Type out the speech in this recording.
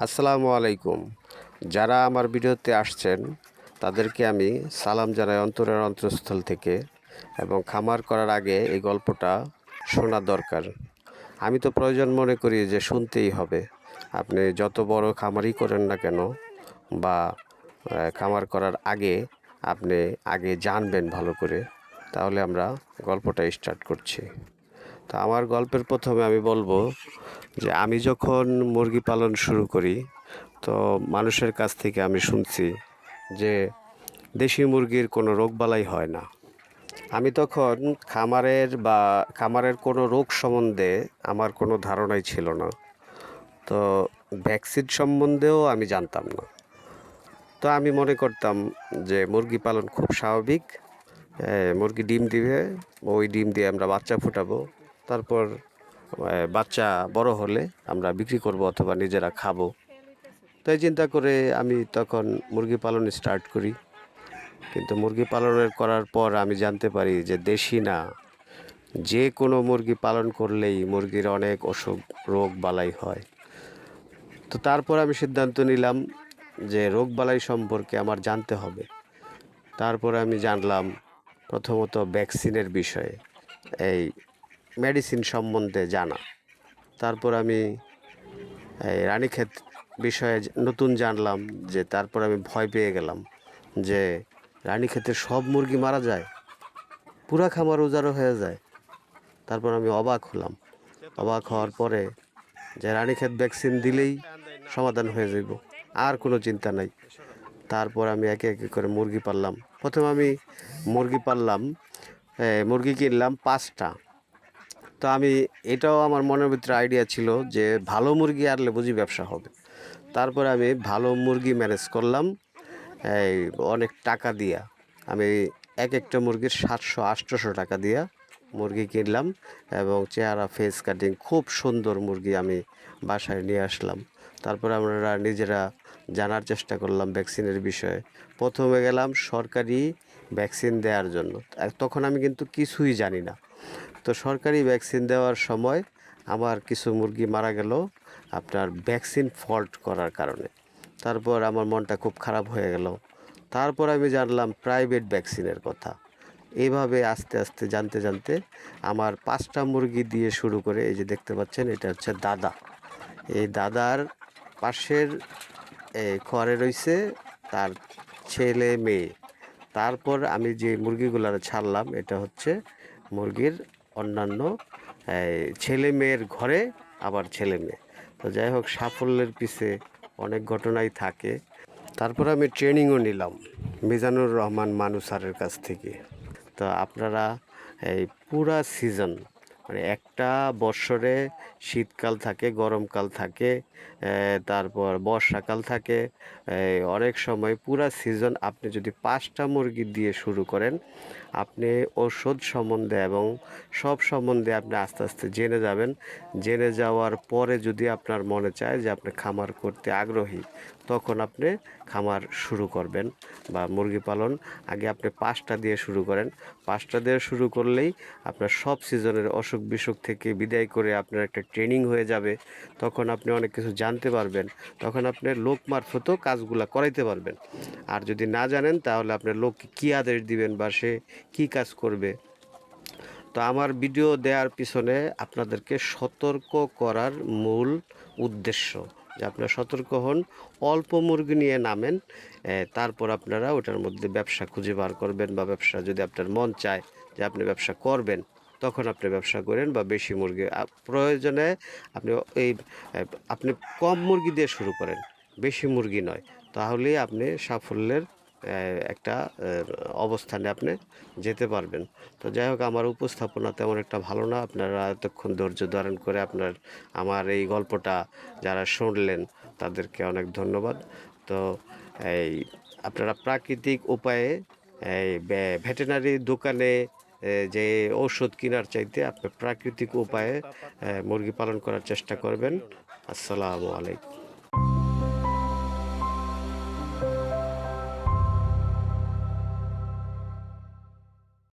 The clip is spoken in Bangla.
আসসালামু আলাইকুম। যারা আমার ভিডিওতে আসছেন, তাদেরকে আমি সালাম জানাই অন্তরের অন্তঃস্থল থেকে এবং খামার করার আগে এই গল্পটা শোনা দরকার। আমি তো প্রয়োজন মনে করি যে শুনতেই হবে। আপনি যত বড় খামারই করেন না কেন বা খামার করার আগে আপনি আগে জানবেন ভালো করে। তাহলে আমরা গল্পটা স্টার্ট করছি। তো আমার গল্পের প্রথমে আমি বলব যে আমি যখন মুরগি পালন শুরু করি, তো মানুষের কাছ থেকে আমি শুনছি যে দেশি মুরগির কোনো রোগবালাই হয় না। আমি তখন খামারের বা খামারের কোনো রোগ সম্বন্ধে আমার কোনো ধারণাই ছিল না। তো ভ্যাকসিন সম্বন্ধেও আমি জানতাম না। তো আমি মনে করতাম যে মুরগি পালন খুব স্বাভাবিক মুরগি ডিম দিবে, ওই ডিম দিয়ে আমরা বাচ্চা ফুটাবো। তারপর বাচ্চা বড় হলে আমরা বিক্রি করব অথবা নিজেরা খাব। তাই চিন্তা করে আমি তখন মুরগি পালন স্টার্ট করি। কিন্তু মুরগি পালনের করার পর আমি জানতে পারি যে দেশি না। যে কোনো মুরগি পালন করলেই মুরগির অনেক অসুখ রোগ বালাই হয়। তো তারপর আমি সিদ্ধান্ত নিলাম যে রোগ বালাই সম্পর্কে আমার জানতে হবে। তারপর আমি জানলাম প্রথমত ভ্যাকসিনের বিষয়ে। এই মেডিসিন সম্বন্ধে জানা। তারপর আমি রানীক্ষেত বিষয়ে নতুন জানলাম যে তারপর আমি ভয় পেয়ে গেলাম যে রানীক্ষেতের সব মুরগি মারা যায়, পুরা খামার উজাড়ো হয়ে যায়। তারপর আমি অবাক হলাম। অবাক হওয়ার পরে যে রানীক্ষেত ভ্যাকসিন দিলেই সমাধান হয়ে যাইব, আর কোনো চিন্তা নাই। তারপর আমি একে একে করে মুরগি পাললাম। প্রথমে আমি মুরগি পাললাম মুরগি কিনলাম পাঁচটা। তো আমি এটাও আমার মনের ভিতরে আইডিয়া ছিল যে ভালো মুরগি আনলে বুঝি ব্যবসা হবে। তারপরে আমি ভালো মুরগি ম্যানেজ করলাম, এই অনেক টাকা দিয়া। আমি এক একটা মুরগির সাতশো, আটশোশো টাকা দিয়া মুরগি কিনলাম এবং চেহারা ফেস কাটিং খুব সুন্দর মুরগি আমি বাসায় নিয়ে আসলাম। তারপর আমরা নিজেরা জানার চেষ্টা করলাম ভ্যাকসিনের বিষয়ে। প্রথমে গেলাম সরকারি ভ্যাকসিন দেওয়ার জন্য। তখন আমি কিন্তু কিছুই জানি না। তো সরকারি ভ্যাকসিন দেওয়ার সময় আমার কিছু মুরগি মারা গেল আপনার ভ্যাকসিন ফল্ট করার কারণে। তারপর আমার মনটা খুব খারাপ হয়ে গেল। তারপর আমি জানলাম প্রাইভেট ভ্যাকসিনের কথা। এইভাবে আস্তে আস্তে জানতে জানতে আমার পাঁচটা মুরগি দিয়ে শুরু করে এই যে দেখতে পাচ্ছেন, এটা হচ্ছে দাদা। এই দাদার পাশের ঘরে রয়েছে তার ছেলে মেয়ে। তারপর আমি যে মুরগিগুলো ছাড়লাম, এটা হচ্ছে মুরগির অন্যান্য ছেলে মেয়ের ঘরে আবার ছেলে মেয়ে। তো যাই হোক, সাফল্যের পিছে অনেক ঘটনাই থাকে। তারপর আমি ট্রেনিংও নিলাম মিজানুর রহমান মানু স্যারের কাছ থেকে। তো আপনারা এই পুরা সিজন মানে একটা বৎসরে শীতকাল থাকে, গরমকাল থাকে তারপর বর্ষাকাল থাকে অনেক সময় পুরা সিজন আপনি যদি পাঁচটা মুরগি দিয়ে শুরু করেন, আপনি ওষুধ সম্বন্ধে এবং সব সম্বন্ধে আপনি আস্তে আস্তে জেনে যাবেন। জেনে যাওয়ার পরে যদি আপনার মনে চায় যে আপনি খামার করতে আগ্রহী, তখন আপনি খামার শুরু করবেন বা মুরগি পালন আগে আপনি পাঁচটা দিয়ে শুরু করেন। পাঁচটা দিয়ে শুরু করলেই আপনার সব সিজনের অসুখ বিসুখ থেকে বিদায় করে আপনার একটা ট্রেনিং হয়ে যাবে, তখন আপনি অনেক কিছু জানতে পারবেন, তখন আপনি লোক মারফতও কাজগুলা করাইতে পারবেন। আর যদি না জানেন, তাহলে আপনার লোককে কী আদেশ দিবেন বা সে কী কাজ করবে? তো আমার ভিডিও দেওয়ার পিছনে আপনাদেরকে সতর্ক করার মূল উদ্দেশ্য, যে আপনারা সতর্ক হন, অল্প মুরগি নিয়ে নামেন তারপর আপনারা ওটার মধ্যে ব্যবসা খুঁজে বার করবেন বা ব্যবসা যদি আপনার মন চায় যে আপনি ব্যবসা করবেন। তখন আপনি ব্যবসা করেন বা বেশি মুরগি প্রয়োজনে আপনি এই আপনি কম মুরগি দিয়ে শুরু করেন, বেশি মুরগি নয়। তাহলেই আপনি সাফল্যের একটা অবস্থানে আপনি যেতে পারবেন। তো যাই হোক, আমার উপস্থাপনা তেমন একটা ভালো না। আপনারা এতক্ষণ ধৈর্য ধারণ করে আপনার, আমার এই গল্পটা যারা শুনলেন তাদেরকে অনেক ধন্যবাদ। তো এই, আপনারা প্রাকৃতিক উপায়ে, এই ভেটেনারি দোকানে যে ঔষধ কেনার চাইতে আপনি প্রাকৃতিক উপায়ে মুরগি পালন করার চেষ্টা করবেন। আসসালামু আলাইকুম।